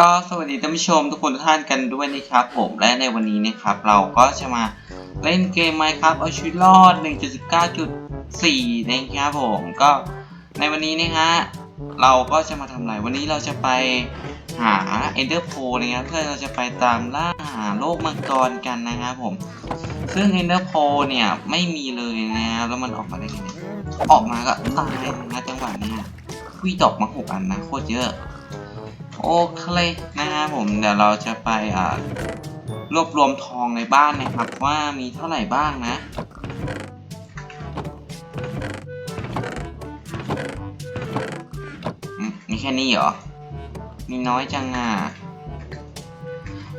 ก็สวัสดีท่านผู้ชมทุกคนทุกท่านกันด้วยนะครับผมและในวันนี้นะครับเราก็จะมาเล่นเกม Minecraft เอาชีวิตรอด 1.19.4 นะครับผมก็ในวันนี้นะฮะเราก็จะมาทำอะไรวันนี้เราจะไปหา Ender Pearl นะครับเพื่อเราจะไปตามล่าหาโลกมังกรกันนะครับผม ซึ่ง Ender Pearl เนี่ยไม่มีเลยนะครับแล้วมันออกมาได้ไงออกมาก็ตายนะจังหวะนี้คุยดอกมาหกอันนะโคตรเยอะ โอเคนะครับผมเดี๋ยวเราจะไปอ่ารวบรวมทองในบ้านนะครับว่ามีเท่าไหร่บ้างนะมีแค่นี้เหรอ มีน้อยจังอะ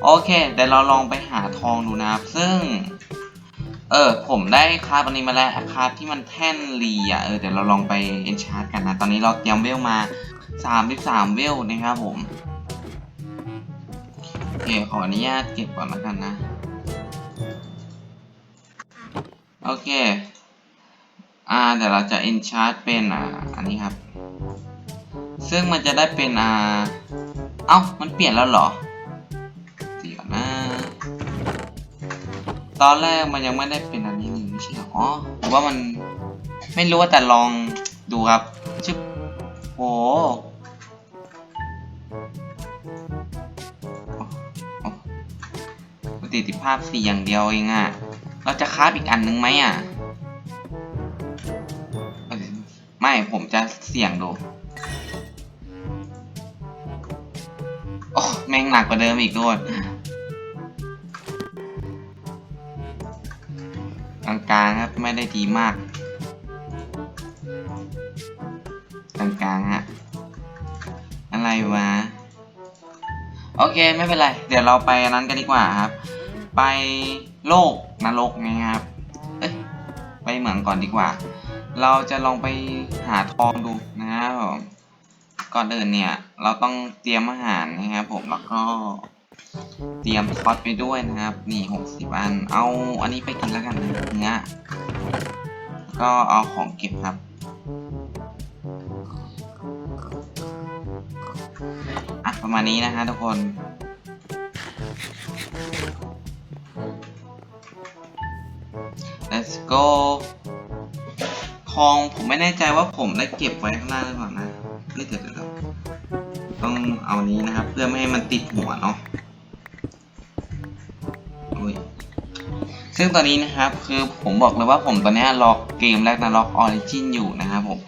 โอเคเดี๋ยวเราลองไปหาทองดูนะครับ ซึ่ง เออ ผมได้คราฟอันนี้มาแล้วคราฟที่มันแท่นรีอะ เออ เดี๋ยวเราลองไปเอนชาร์กันนะ ตอนนี้เราเตรียมเวลมา 33 เวลนะครับผม โอเค ขออนุญาตเก็บก่อนแล้วกันนะ โอเค อ่าเดี๋ยวเราจะ enchant เป็นอ่าอันนี้ครับ ซึ่งมันจะได้เป็นอ่า เอ้า มันเปลี่ยนแล้วเหรอเดี๋ยวนะ ตอนแรกมันยังไม่ได้เป็นอันนี้นี่ไม่ใช่เหรอ อ๋อผมว่ามันไม่รู้ว่าแต่ลองดูครับชึบโห สิทธิภาพสี่อย่างเดียวเองอะเราจะคราฟอีกอันนึงไหมอะไม่ผมจะเสี่ยงดู โอ้แม่งหนักกว่าเดิมอีกด้วยกลางๆครับไม่ได้ดีมากกลางๆฮะอะไรวะ โอเคไม่เป็นไร เดี๋ยวเราไปอันนั้นกันดีกว่าครับ ไปโลกนรกนะครับ เอ้ยไปเหมืองก่อนดีกว่า เราจะลองไปหาทองดูนะครับผมก่อนอื่นเนี่ย เราต้องเตรียมอาหารนะครับผมแล้วก็ เตรียมทอตไปด้วยนะครับ นี่หกสิบอัน เอาอันนี้ไปกินแล้วกันนะเนื้อก็เอาของเก็บครับอะประมาณนี้นะฮะทุกคน let's go ทองผมไม่แน่ใจว่าผมได้เก็บไว้ข้างล่างหรือเปล่านะเดี๋ยวเดี๋ยวเดี๋ยวต้องเอานี้นะครับ เพื่อไม่ให้มันติดหัวเนาะซึ่งตอนนี้นะครับคือผมบอกเลยว่าผมตอนนี้ล็อกเกมแรกนะล็อกออริจินอยู่นะครับผม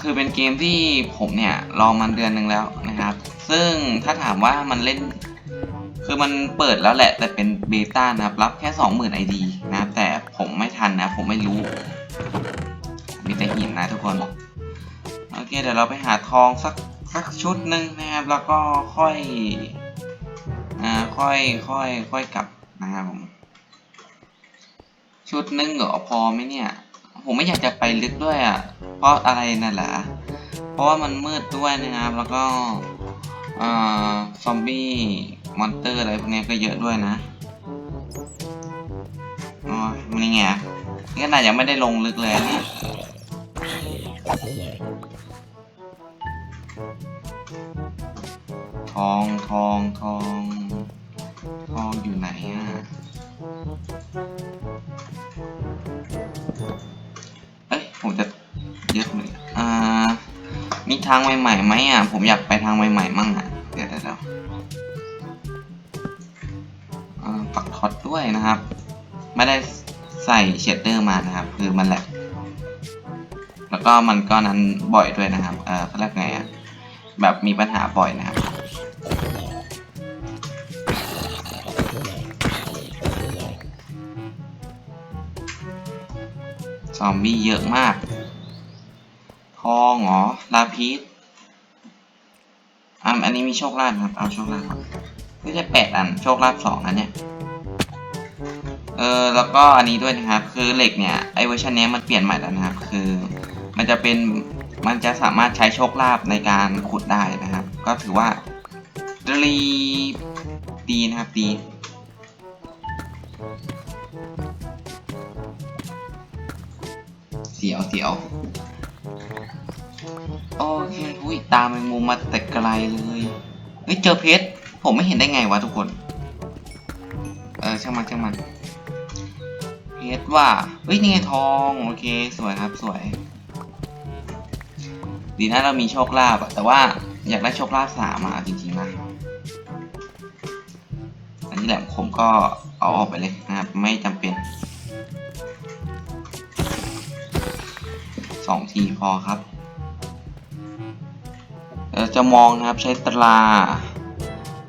คือเป็นเกมที่ผมเนี่ยลองมันเดือนหนึ่งแล้วนะครับ ซึ่งถ้าถามว่ามันเล่น คือมันเปิดแล้วแหละแต่เป็นเบต้านะครับ รับแค่ 20,000 ID ไม่รู้ มีแต่หินนะทุกคน โอเค เดี๋ยวเราไปหาทองสักสักชุดหนึ่งนะครับ แล้วก็ค่อย อ่า ค่อย ค่อย ค่อยกลับนะครับผม ชุดหนึ่งเหรอพอไหมเนี่ย ผมไม่อยากจะไปลึกด้วยอะ เพราะอะไรนั่นแหละเพราะว่ามันมืดด้วยนะครับ แล้วก็อซอมบี้ มอนเตอร์อะไรพวกนี้ก็เยอะด้วยนะ อ๋อมันนี่ไงนี่ขนาดยังไม่ได้ลงลึกเลยนี่ทองทองทองทองอยู่ไหนอะเอ้ยผมจะยึดเลยอ่ามีทางใหม่ๆไหมอะ ผมอยากไปทางใหม่ๆมั่งอะเดี๋ยวเดี๋ยวเอ่าปักท็อตด้วยนะครับ ไม่ได้ใส่เชดเดอร์มานะครับ คือมันแหละ แล้วก็มันก็นั้นบ่อยด้วยนะครับ เออเขาเรียกไงอะแบบมีปัญหาบ่อยนะครับซอมบี้เยอะมาก ทองเหรอลาพิษอะอันนี้มีโชคลาภครับ เอาโชคลาภก่อนไม่ใช่แปดอัน โชคลาภสองอันเนี่ย เออแล้วก็อันนี้ด้วยนะครับ คือเหล็กเนี่ยไอเวอร์ชันนี้มันเปลี่ยนใหม่แล้วนะครับ คือมันจะเป็นมันจะสามารถใช้โชคลาภในการขุดได้นะครับ ก็ถือว่าดีดีนะครับดีเสียวเสียวโอเคอุ้ยตามแมงมุมมาแต่ไกลเลยเฮ้ยเจอเพชรผมไม่เห็นได้ไงวะทุกคน ว่า เฮ้ย นี่ไงทอง โอเค สวยครับ สวย ดีนะเรามีโชคลาภอะแต่ว่าอยากได้โชคลาภสามมาจริงๆนะ อันนี้แหละผมก็เอาออกไปเลยนะครับ ไม่จำเป็นสองทีพอครับเราจะมองนะครับใช้ตรา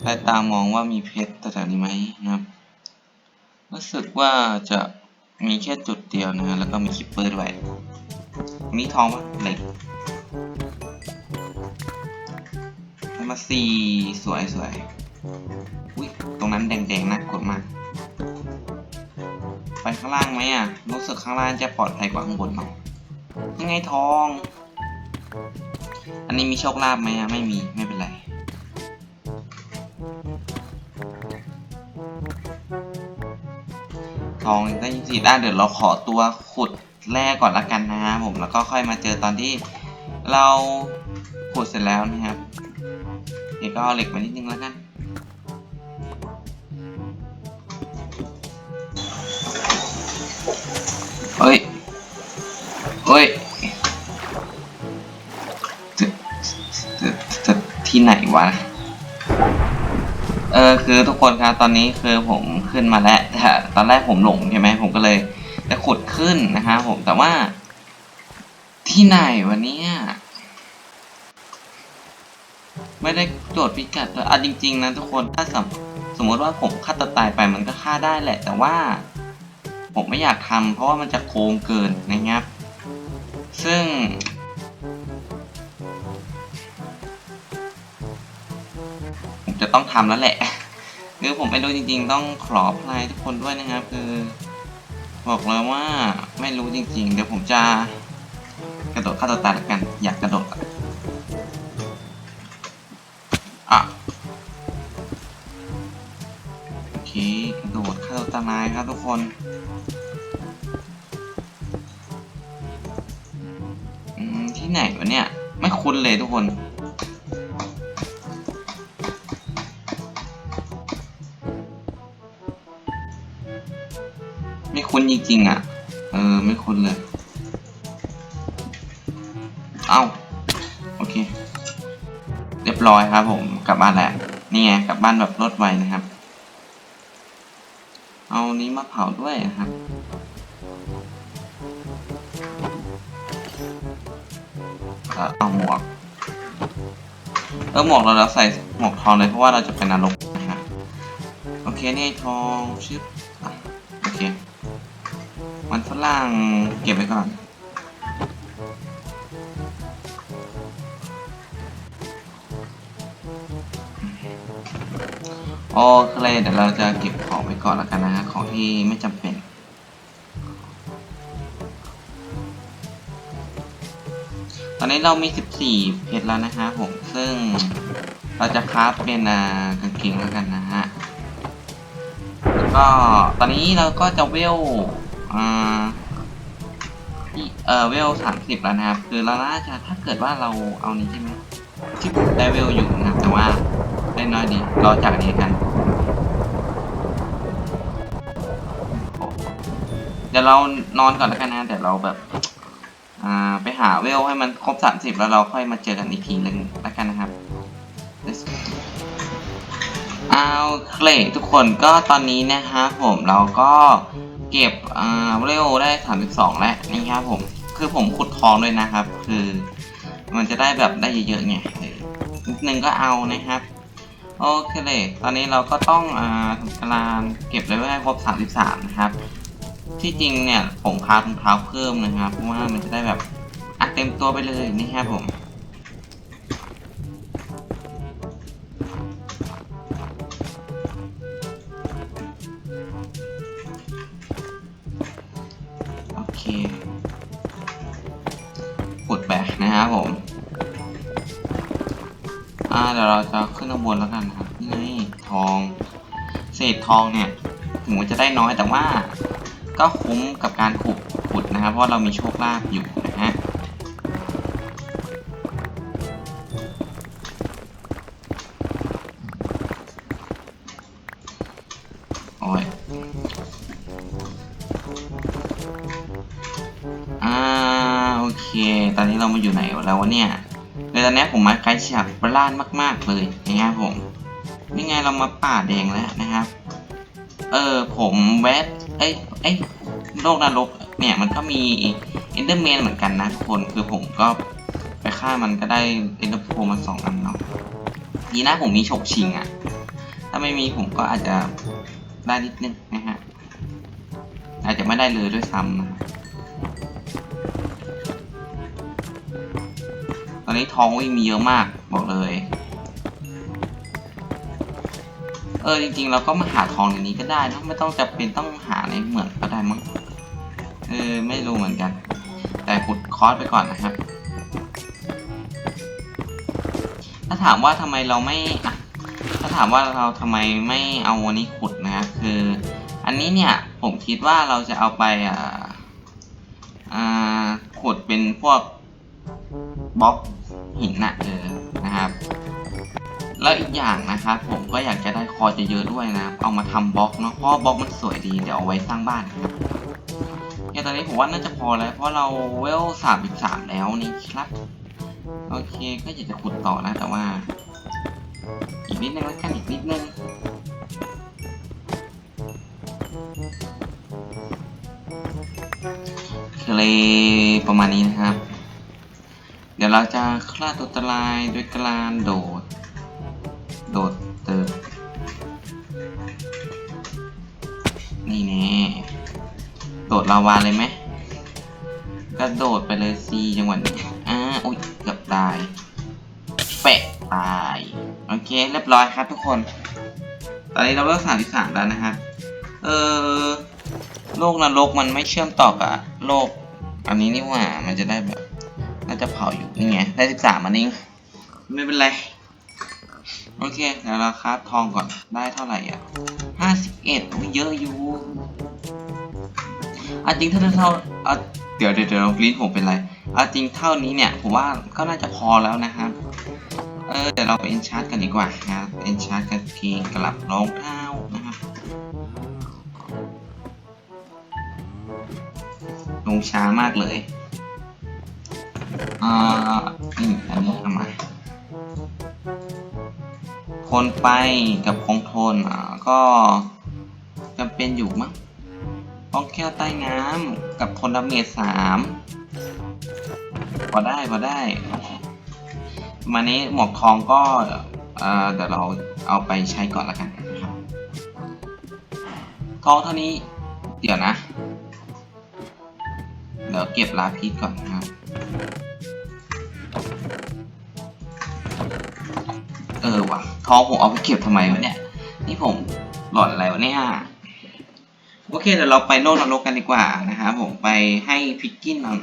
ใช้ตามองว่ามีเพชรแถวนี้ไหมนะครับ รู้สึกว่าจะ มีแค่จุดเดียวนะ แล้วก็มีคิปเปอร์ด้วยมีทองปะเหล็กมาสี่สวยสวยอุ้ยตรงนั้นแดงๆนะกดมาก ไปข้างล่างไหมอะ รู้สึกข้างล่างจะปลอดภัยกว่าข้างบนเนาะยังไงทอง อันนี้มีโชคลาภไหมอะ ไม่มี ไม่เป็นไร องได้ยี่สิบได้เดี๋ยวเราขอตัวขุดแร่ก่อนละกันนะครับผมแล้วก็ค่อยมาเจอตอนที่เราขุดเสร็จแล้วนะครับเดี๋ยวก็เอาเหล็กมานิดนึงแล้วกันเฮ้ยเฮ้ยจะจะที่ไหนวะ เออคือทุกคนครับตอนนี้คือผมขึ้นมาแล้วแต่ตอนแรกผมหลงใช่ไหมผมก็เลยจะขุดขึ้นนะฮะผมแต่ว่า ที่ไหนวะเนี่ยไม่ได้โจทย์พิกัดเลยอะจริง ๆนะทุกคนถ้าสมสมมติว่าผมฆ่าตัวตายไปมันก็ฆ่าได้แหละ แต่ว่า ผมไม่อยากทำเพราะว่ามันจะโกงเกินนะครับ ซึ่ง จะต้องทำแล้วแหละ คือผมไม่รู้จริง ๆ ต้องขออภัยทุกคนด้วยนะครับ คือ บอกเลยว่าไม่รู้จริง ๆ เดี๋ยวผมจะกระโดดฆ่าตัวตายละกัน อยากกระโดดอะโอเคกระโดดฆ่าตัวตายครับทุกคนอืมที่ไหนวะเนี่ย ไม่คุ้นเลยทุกคน คุ้นจริงๆอะ เออ ไม่คุ้นเลย เอ้า โอเค เรียบร้อยครับผม กลับบ้านแล้วนี่ไง กลับบ้านแบบรวดไวนะครับ เอานี้มาเผาด้วยนะครับ เอาหมวก เออหมวกเราเราใส่หมวกทองเลยเพราะว่าเราจะเป็นรกนะฮะ โอเค นี่ทองชิบโอเค มันฝรั่งเก็บไว้ก่อน โอเคเดี๋ยวเราจะเก็บของไว้ก่อนแล้วกันนะฮะของที่ไม่จำเป็นตอนนี้เรามี 14 เพชรแล้วนะฮะผม ซึ่งเราจะคราฟเป็นกางเกงแล้วกันนะฮะ แล้วก็ตอนนี้เราก็จะเวล อ่าที่เออเวลสามสิบแล้วนะครับ คือเราน่าจะถ้าเกิดว่าเราเอานี้ใช่ไหมที่ได้เวลอยู่นะครับ แต่ว่าได้น้อยดีรอจากนี้กันเดี๋ยวเรานอนก่อนแล้วกันนะเดี๋ยวเราแบบ อ่าไปหาเวลให้มันครบสามสิบแล้วเราค่อยมาเจอกันอีกทีหนึ่งแล้วกันนะครับเอาเคลทุกคนก็ตอนนี้นะฮะผมเราก็ เก็บอ่าเวลได้สามสิบสองแล้วนะครับผม คือผมขุดทองด้วยนะครับ คือมันจะได้แบบได้เยอะๆไงนิดนึงก็เอานะครับโอเคเลยตอนนี้เราก็ต้องอ่าทำการเก็บเลเวลให้ครบสามสิบสามนะครับ ที่จริงเนี่ยผมคาบรองเท้าเพิ่มนะครับ เพราะว่ามันจะได้แบบอัดเต็มตัวไปเลยนี่ครับผม นะครับผมอ่าเดี๋ยวเราจะขึ้นข้างบนแล้วกันครับนี่ไงทอง เศษทองเนี่ยถึงมันจะได้น้อยแต่ว่า ก็คุ้มกับการขุดขุดนะครับ เพราะเรามีโชคลาภอยู่นะฮะ แล้วเนี่ยในตอนนี้ผมมาไกลฉากบล้านมาก ๆ เลยนะครับผมนี่ไงเรามาป่าแดงแล้วนะครับ เออผมแวะเอ้ยเอ้ยโลกนรกเนี่ยมันก็มีเอนเดอร์แมนเหมือนกันนะทุกคนคือผมก็ไปฆ่ามันก็ได้เอนเดอร์โพมาสองอันเนาะดีนะผมมีฉกชิงอะ่ะถ้าไม่มีผมก็อาจจะได้นิดนึงนะฮะอาจจะไม่ได้เลยด้วยซ้ำนะ อนนี้ทองวิ่งมีเยอะมากบอกเลย เออจริงๆเราก็มาหาทองในนี้ก็ได้นะไม่ต้องจะเป็นต้องหาในเหมืองก็ได้มั้งเออไม่รู้เหมือนกัน แต่ขุดคอร์สไปก่อนนะครับ ถ้าถามว่าทำไมเราไม่ถ้าถามว่าเราทำไมไม่เอาวันนี้ขุดนะครับคือ อันนี้เนี่ยผมคิดว่าเราจะเอาไปอ่าขุดเป็นพวกบล็อก หินน่ะเออนะครับ แล้วอีกอย่างนะครับผมก็อยากจะได้คอจะเยอะๆด้วยนะครับเอามาทำบล็อกเนาะเพราะบล็อกมันสวยดีเดี๋ยวเอาไว้สร้างบ้านครับเนี่ยตอนนี้ผมว่าน่าจะพอแล้วเพราะเราเวลสามสามแล้วนี่ครับโอเคก็อยากจะขุดต่อนะแต่ว่า อีกนิดนึงแล้วกันอีกนิดนึงทะเลประมาณนี้นะครับ เดี๋ยวเราจะฆ่าตัวตรายด้วยการโดด โดดเติมนี่แน่โดดลาวาเลยไหมกระโดดไปเลยซีจังหวะนี้อ่าอุ้ยเกือบตายแปะตาย โอเค เรียบร้อยครับทุกคน ตอนนี้เราเลิกสามที่สามแล้วนะครับ เออโลกนรกมันไม่เชื่อมต่อกับโลก อันนี้นี่หว่ามันจะได้แบบ นี่ไงได้สิบสามอันเองไม่เป็นไร โอเคเดี๋ยวเราคราฟทองก่อนได้เท่าไหร่อะห้าสิบเอ็ดเยอะอยู่อะจริงถ้าเท่าเดี๋ยวเดี๋ยวเดี๋ยวลิ้นผมเป็นไรอะจริงเท่านี้เนี่ยผมว่าก็น่าจะพอแล้วนะครับเออเดี๋ยวเราไปเอนชาร์กันดีกว่าครับเอนชาร์กางเกงกลับรองเท้านะครับลงช้ามากเลย อ่านี่อันนี้เอามาคนไปกับคงทนอ่าก็จำเป็นอยู่มั้งป้องแค่ใต้น้ำกับทนดาเมจสามพอได้พอได้มานี้หมวกทองก็เอ่อเดี๋ยวเราเอาไปใช้ก่อนละกันนะครับ ทองเท่านี้ เดี๋ยวนะ เดี๋ยวเก็บลาพิษก่อนนะครับ ออว่ะทองผมเอาไปเก็บทำไมวะเนี่ย นี่ผมหลอนอะไรวะเนี่ยโอเคเดี๋ยวเราไปโลกนรกกันดีกว่านะครับผมไปให้พิกกินมัน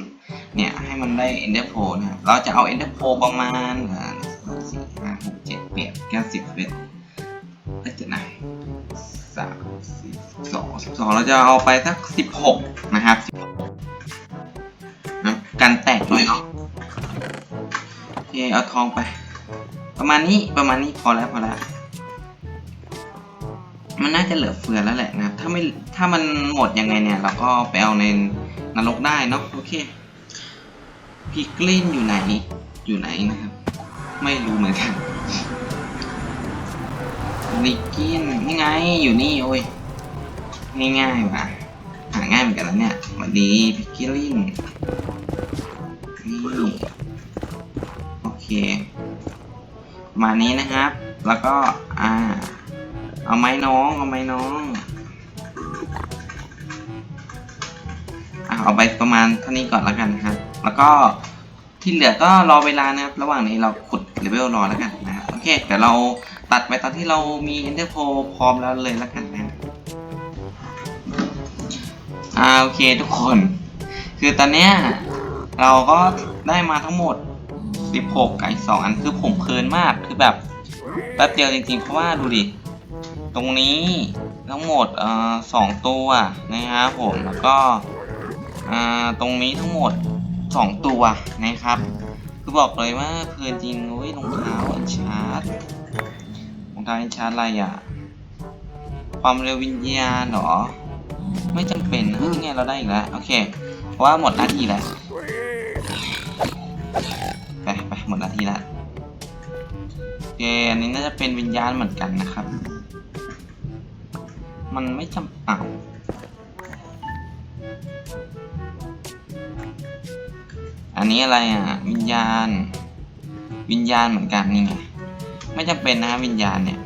เนี่ยให้มันได้เอนเดอร์โพนะเราจะเอาเอนเดอร์โพประมาณสี่ห้าหกเจ็ดแปดเก้าสิบเอ็ดเอ้ยเจ็ดไหนสามสี่สองสิบสองเราจะเอาไปสักสิบหกนะครับนะกันแตกหน่อยเนาะโอเคเอาทองไป ประมาณนี้ประมาณนี้พอแล้วพอแล้วมันน่าจะเหลือเฟือแล้วแหละนะถ้าไม่ถ้ามันหมดยังไงเนี่ย เราก็ไปเอาในนรกได้เนาะโอเคพิกลินอยู่ไหนอยู่ไหนนะครับ ไม่รู้เหมือนกันนิกินนี่ไงอยู่นี่โอ้ยง่ายๆว่ะหาง่ายเหมือนกันแล้วเนี่ยสวัสดีพิกลินนี่โอเค มานี้นะครับ แล้วก็อ่า เอาไม้น้อง เอาไม้น้องอะเอาไปประมาณเท่านี้ก่อนแล้วกันนะครับ แล้วก็ที่เหลือก็รอเวลานะครับ ระหว่างนี้เราขุดเลเวลรอแล้วกันนะครับ โอเคเดี๋ยวเราตัดไปตอนที่เรามี Ender Pearl พร้อมแล้วเลยแล้วกันนะอ่าโอเคทุกคน คือตอนเนี้ยเราก็ได้มาทั้งหมด 16กับอีก 2 อันคือผมเพลินมากคือแบบแป๊บเดียวจริงๆ เพราะว่าดูดิ ตรงนี้ทั้งหมดสองตัวนะครับผมแล้วก็ตรงนี้ทั้งหมดสองตัวนะครับ คือบอกเลยว่าเพลินจริงอุ้ยรองเท้าอันชาร์จรองเท้าอันชาร์จอะไรอะ ความเร็ววิญญาณเหรอ ไม่จำเป็นนะนี่ไงเราได้อีกแล้ว โอเค เพราะว่าหมดหน้าที่แล้ว หมดหน้าที่ล้วโอเคอันนี้น่าจะเป็นวิญญาณเหมือนกันนะครับ มันไม่จำอ้าอันนี้อะไรอะ วิญญาณ วิญญาณเหมือนกันนี่ไงไม่จำเป็นนะวิญญาณเนี่ย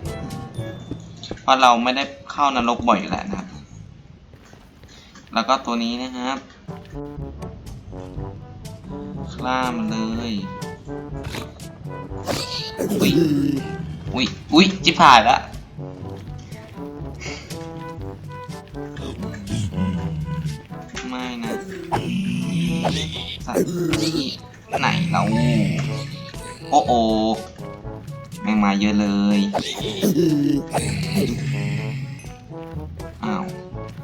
เพราะเราไม่ได้เข้านรกบ่อยอยู่แล้วนะครับ แล้วก็ตัวนี้นะครับฆ่ามันเลย อุ้ยอุ้ยอุ้ยจิบหายละไม่นะสัตว์ที่ไหนเราโอ้โอแม่งมาเยอะเลยอ้าว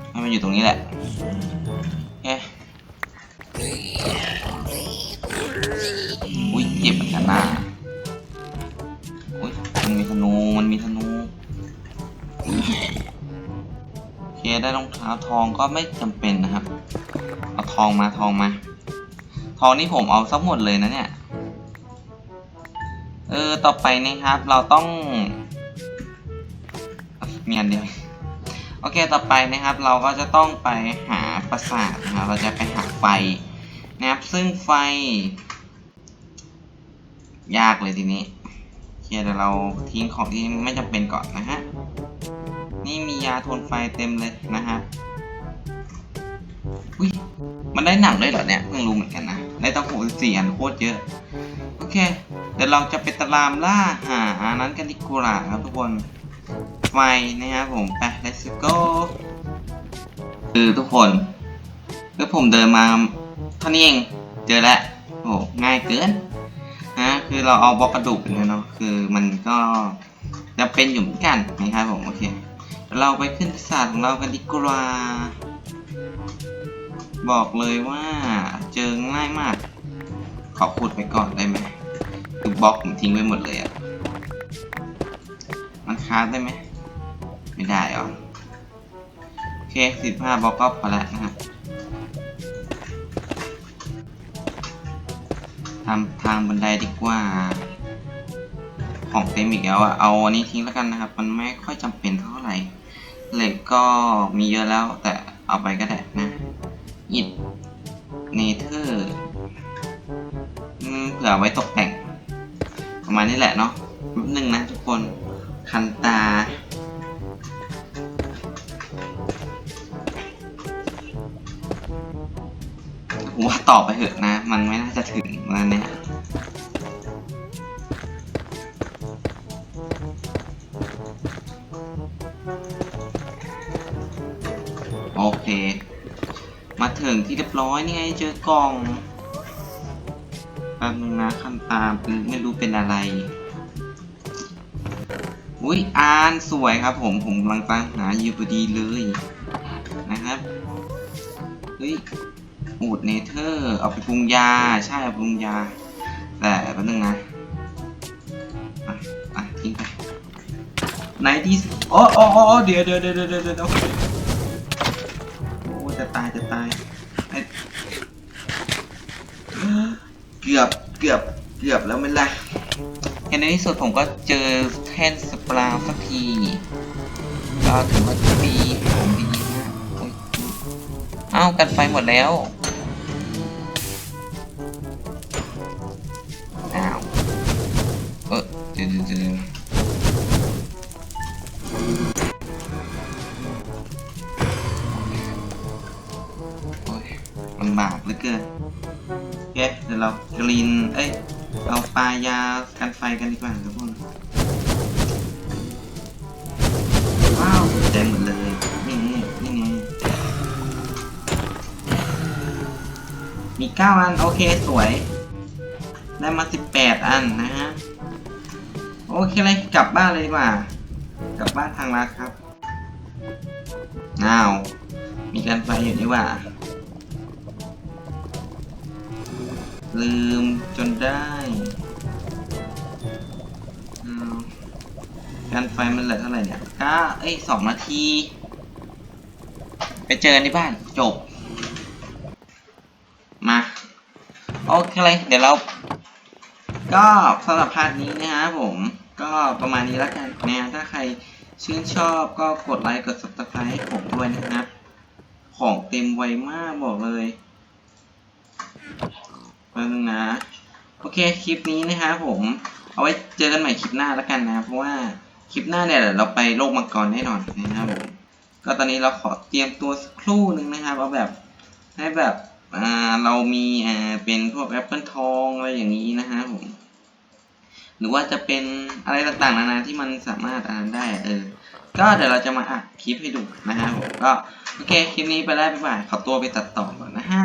ให้มันอยู่ตรงนี้แหละ ท้าทองก็ไม่จำเป็นนะครับ เอาทองมาทองมา ทองนี่ผมเอาสักหมดเลยนะเนี่ย เออ ต่อไปนะครับ เราต้องมีอันเดียว โอเค ต่อไปนะครับ เราก็จะต้องไปหาปราสาทนะครับ เราจะไปหาไฟนะครับ ซึ่งไฟ ยากเลยทีนี้โอเคเดี๋ยวเราทิ้งของที่ไม่จำเป็นก่อนนะฮะ ยาทนไฟเต็มเลยนะฮะอุ้ยมันได้หนังด้วยเหรอเนี่ยเพิ่งรู้เหมือนกันนะได้ตั้งหกสี่อันโคตรเยอะ โอเค เดี๋ยวเราจะไปตามล่าหาอันนั้นกันดีกว่าครับทุกคนไฟนะครับผมไป let's go คือทุกคนคือผมเดินมาเท่านี้เองเจอแล้วโอ้ง่ายเกินนะคือเราเอาบล็อกกระดูกไปเลยเนาะคือมันก็จะเป็นอยู่เหมือนกันนะครับผมโอเค เราไปขึ้นปราสาทของเรากันดีกว่า บอกเลยว่าเจอง่ายมาก ขอขุดไปก่อนได้ไหมคือบล็อกผมทิ้งไว้หมดเลยอะมันคราได้ไหม ไม่ได้หรอโอเคสิบห้าบล็อกก็พอแล้วนะครับทำทางบันไดดีกว่า ของเต็มอีกแล้วอะเอาอันนี้ทิ้งแล้วกันนะครับ มันไม่ค่อยจำเป็นเท่าไหร่ เหล็กก็มีเยอะแล้วแต่เอาไปก็ได้นะอิดเนเธอร์เผื่อไว้ตกแต่ง ประมาณนี้แหละเนาะแป๊บนึงนะทุกคน คันตา ผมว่าต่อไปเถอะนะ มันไม่น่าจะถึงแล้วเนี่ย โอเค มาถึงที่เรียบร้อยนี่ไงเจอกล่องแป๊บนึงนะคันตามไม่รู้เป็นอะไร อุ้ยอ่านสวยครับผม ผมกำลังตามหาอยู่พอดีเลยนะครับเฮ้ยอูดเนเธอร์ เอาไปปรุงยา ใช่เอาปรุงยา แต่แป๊บนึงนะอะอะทิ้งไปไหนที่สุดอ๋ออ๋ออ๋อเดี๋ยวเดี๋ยวเดี๋ยวเดี๋ยว เกือบเกือบแล้วไม่ละเห็นในที่สุดผมก็เจอแท่นสปราสักทีก็ถือว่าดีผมดีนะโอ๊ยเอ้ากันไฟหมดแล้วอ้าวเออเดี๋ยวเดี๋ยวเดี๋ยวโอ้ยลำบากเหลือเกิน เคเดี๋ยวเรากรีน เอ้ย เอาปลายากันไฟกันดีกว่าครับพวกว้าวแดงหมดเลย นี่นี่นี่ไงมีเก้าอัน โอเค สวย ได้มาสิบแปดอันนะฮะ โอเคเลยกลับบ้านเลยดีกว่า กลับบ้านทางลัดครับอ้าว มีการไฟอยู่นี่ว่า ลืมจนได้อ้าวกกันไฟมันเหลือเท่าไหร่เนี่ยก็เอ้ยสองนาที ไปเจอกันที่บ้านจบ มาโอเคเลยเดี๋ยวเรา ก็สำหรับพาร์ทนี้นะครับผม ก็ประมาณนี้แล้วกันนะถ้าใครชื่นชอบก็กดไลค์กด subscribe ให้ผมด้วยนะครับ ของเต็มไวมากบอกเลย ป๊บนึงนะ โอเคคลิปนี้นะครับผม เอาไว้เจอกันใหม่คลิปหน้าแล้วกันนะ เพราะว่าคลิปหน้าเนี่ยเราไปโลกมังกรแน่นอนนะครับผมก็ตอนนี้เราขอเตรียมตัวสักครู่หนึ่งนะครับเอาแบบให้แบบอ่าเรามีอ่าเป็นพวกแอปเปิลทองอะไรอย่างนี้นะฮะผมหรือว่าจะเป็นอะไรต่างๆนานาที่มันสามารถอ่านได้เออ ก็เดี๋ยวเราจะมาอัดคลิปให้ดูนะฮะผมก็โอเคคลิปนี้ไปแล้วบ๊ายบายขอตัวไปตัดต่อก่อนนะฮะ